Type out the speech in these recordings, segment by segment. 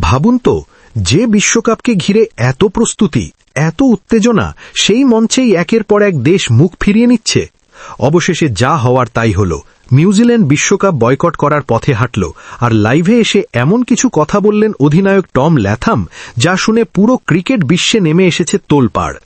ভাবুন তো, যে বিশ্বকাপকে ঘিরে এত প্রস্তুতি, এত উত্তেজনা, সেই মঞ্চেই একের পর এক দেশ মুখ ফিরিয়ে নিচ্ছে। অবশেষে যা হওয়ার তাই হল। নিউজিল্যান্ড বিশ্বকাপ বয়কট করার পথে হাঁটল, আর লাইভে এসে এমন কিছু কথা বললেন অধিনায়ক টম ল্যাথাম, যা শুনে পুরো ক্রিকেট বিশ্বে নেমে এসেছে তোলপাড়।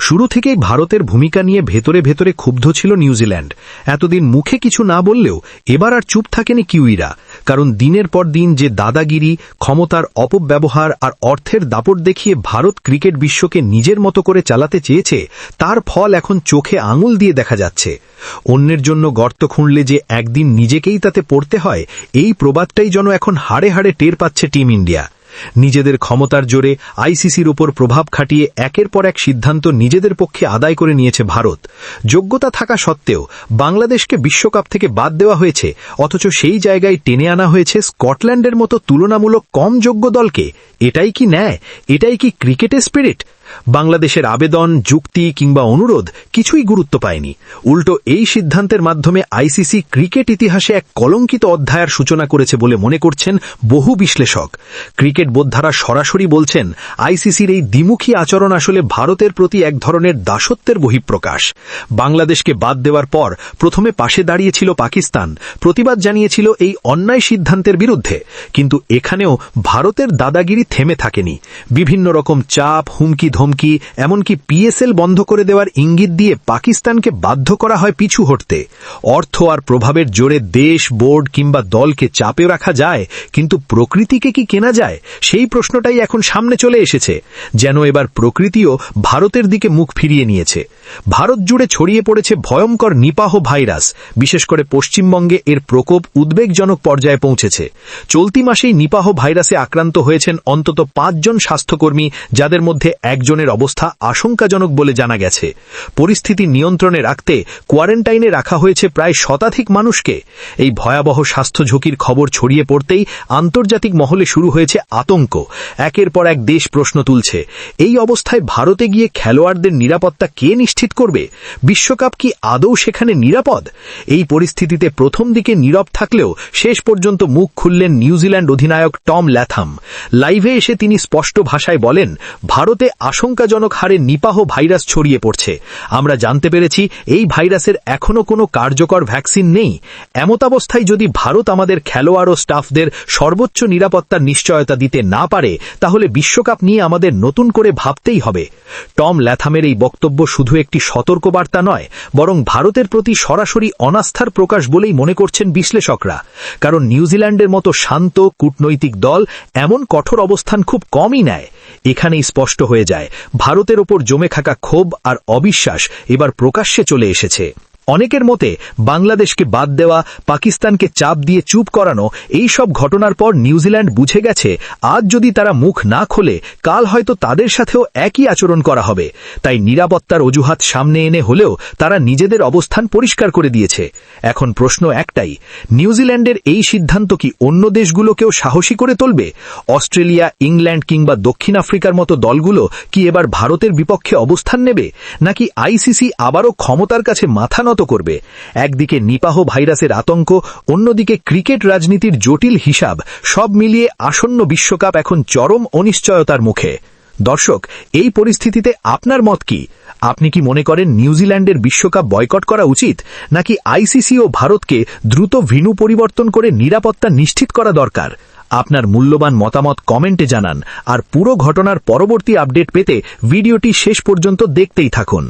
শুরু থেকেই ভারতের ভূমিকা নিয়ে ভেতরে ভেতরে ক্ষুব্ধ ছিল নিউজিল্যান্ড। এতদিন মুখে কিছু না বললেও এবার আর চুপ থাকেনি কিউইরা। কারণ দিনের পর দিন যে দাদাগিরি, ক্ষমতার অপব্যবহার আর অর্থের দাপট দেখিয়ে ভারত ক্রিকেট বিশ্বকে নিজের মতো করে চালাতে চেয়েছে, তার ফল এখন চোখে আঙুল দিয়ে দেখা যাচ্ছে। অন্যের জন্য গর্ত খুঁড়লে যে একদিন নিজেকেই তাতে পড়তে হয়, এই প্রবাদটাই যেন এখন হাড়ে হাড়ে টের পাচ্ছে টিম ইন্ডিয়া। নিজেদের ক্ষমতার জোরে আইসিসির ওপর প্রভাব খাটিয়ে একের পর এক সিদ্ধান্ত নিজেদের পক্ষে আদায় করে নিয়েছে ভারত। যোগ্যতা থাকা সত্ত্বেও বাংলাদেশকে বিশ্বকাপ থেকে বাদ দেওয়া হয়েছে, অথচ সেই জায়গায় টেনে আনা হয়েছে স্কটল্যান্ডের মতো তুলনামূলক কম যোগ্য দলকে। এটাই কি ন্যায়? এটাই কি ক্রিকেটের স্পিরিট? বাংলাদেশের আবেদন, যুক্তি কিংবা অনুরোধ কিছুই গুরুত্ব পায়নি। উল্টো এই সিদ্ধান্তের মাধ্যমে আইসিসি ক্রিকেট ইতিহাসে এক কলঙ্কিত অধ্যায়ের সূচনা করেছে বলে মনে করছেন বহু বিশ্লেষক। ক্রিকেট বোদ্ধারা সরাসরি বলছেন, আইসিসির এই দ্বিমুখী আচরণ আসলে ভারতের প্রতি এক ধরনের দাসত্বের বহিঃপ্রকাশ। বাংলাদেশকে বাদ দেওয়ার পর প্রথমে পাশে দাঁড়িয়েছিল পাকিস্তান। প্রতিবাদ জানিয়েছিল এই অন্যায় সিদ্ধান্তের বিরুদ্ধে। কিন্তু এখানেও ভারতের দাদাগিরি থেমে থাকেনি। বিভিন্ন রকম চাপ, হুমকি ধমকি, এমনকি পিএসএল বন্ধ করে দেওয়ার ইঙ্গিত দিয়ে পাকিস্তানকে বাধ্য করা হয় পিছু হটতে। অর্থ আর প্রভাবের জোরে দেশ, বোর্ড কিংবা দলকে চাপে রাখা যায়, কিন্তু প্রকৃতিকে কি কেনা যায়? সেই প্রশ্নটাই এখন সামনে চলে এসেছে, যেন এবার প্রকৃতিও ভারতের দিকে মুখ ফিরিয়ে নিয়েছে। ভারত জুড়ে ছড়িয়ে পড়েছে ভয়ঙ্কর নিপাহ ভাইরাস, বিশেষ করে পশ্চিমবঙ্গে এর প্রকোপ উদ্বেগজনক পর্যায়ে পৌঁছেছে। চলতি মাসেই নিপাহ ভাইরাসে আক্রান্ত হয়েছেন অন্তত পাঁচজন স্বাস্থ্যকর্মী, যাদের মধ্যে একজনের অবস্থা আশঙ্কাজনক বলে জানা গেছে। পরিস্থিতি নিয়ন্ত্রণে রাখতে কোয়ারেন্টাইনে রাখা হয়েছে প্রায় শতাধিক মানুষকে। এই ভয়াবহ স্বাস্থ্য ঝুঁকির খবর ছড়িয়ে পড়তেই আন্তর্জাতিক মহলে শুরু হয়েছে আতঙ্ক। একের পর এক দেশ প্রশ্ন তুলছে, এই অবস্থায় ভারতে গিয়ে খেলোয়াড়দের নিরাপত্তা কে নিশ্চিত করবে? বিশ্বকাপ কি আদৌ সেখানে নিরাপদ? এই পরিস্থিতিতে প্রথম দিকে নীরব থাকলেও শেষ পর্যন্ত মুখ খুললেন নিউজিল্যান্ড অধিনায়ক টম ল্যাথাম। লাইভে এসে তিনি স্পষ্ট ভাষায় বলেন, ভারতে আশঙ্কাজনক হারে নিপাহ ভাইরাস ছড়িয়ে পড়ছে। আমরা জানতে পেরেছি এই ভাইরাসের এখনও কোনো কার্যকর ভ্যাকসিন নেই। এমতাবস্থায় যদি ভারত আমাদের খেলোয়াড় ও স্টাফদের সর্বোচ্চ নিরাপত্তার নিশ্চয়তা দিতে না পারে, তাহলে বিশ্বকাপ নিয়ে আমাদের নতুন করে ভাবতেই হবে। টম ল্যাথামের এই বক্তব্য শুধু একটি সতর্কবার্তা নয়, বরং ভারতের প্রতি সরাসরি অনাস্থার প্রকাশ বলেই মনে করছেন বিশ্লেষকরা। কারণ নিউজিল্যান্ডের মতো শান্ত, কূটনৈতিক দল এমন কঠোর অবস্থান খুব কমই নেয়। এখানেই স্পষ্ট হয়ে যায়। ভারতের ওপর জমে থাকা ক্ষোভ আর অবিশ্বাস এবার প্রকাশ্যে চলে এসেছে। অনেকের মতে বাংলাদেশকে বাদ দেওয়া, পাকিস্তানকে চাপ দিয়ে চুপ করানো, এই সব ঘটনার পর নিউজিল্যান্ড বুঝে গেছে, আজ যদি তারা মুখ না খোলে, কাল হয়তো তাদের সাথেও একই আচরণ করা হবে। তাই নিরাপত্তার অজুহাত সামনে এনে হলেও তারা নিজেদের অবস্থান পরিষ্কার করে দিয়েছে। এখন প্রশ্ন একটাই, নিউজিল্যান্ডের এই সিদ্ধান্ত কি অন্য দেশগুলোকেও সাহসী করে তুলবে? অস্ট্রেলিয়া, ইংল্যান্ড কিংবা দক্ষিণ আফ্রিকার মতো দলগুলো কি এবার ভারতের বিপক্ষে অবস্থান নেবে? নাকি আইসিসি আবারও ক্ষমতার কাছে মাথা নত করবে। একদিকে নিপাহ ভাইরাসের আতঙ্ক, অন্যদিকে ক্রিকেট রাজনীতির জটিল হিসাব, সব মিলিয়ে আসন্ন বিশ্বকাপ এখন চরম অনিশ্চয়তার মুখে। দর্শক, এই পরিস্থিতিতে আপনার মত কি? আপনি কি মনে করেন নিউজিল্যান্ডের বিশ্বকাপ বয়কট করা উচিত, নাকি আইসিসি ও ভারতকে দ্রুত ভিনু পরিবর্তন করে নিরাপত্তা নিশ্চিত করা দরকার? আপনার মূল্যবান মতামত কমেন্টে জানান, আর পুরো ঘটনার পরবর্তী আপডেট পেতে ভিডিওটি শেষ পর্যন্ত দেখতেই থাকুন।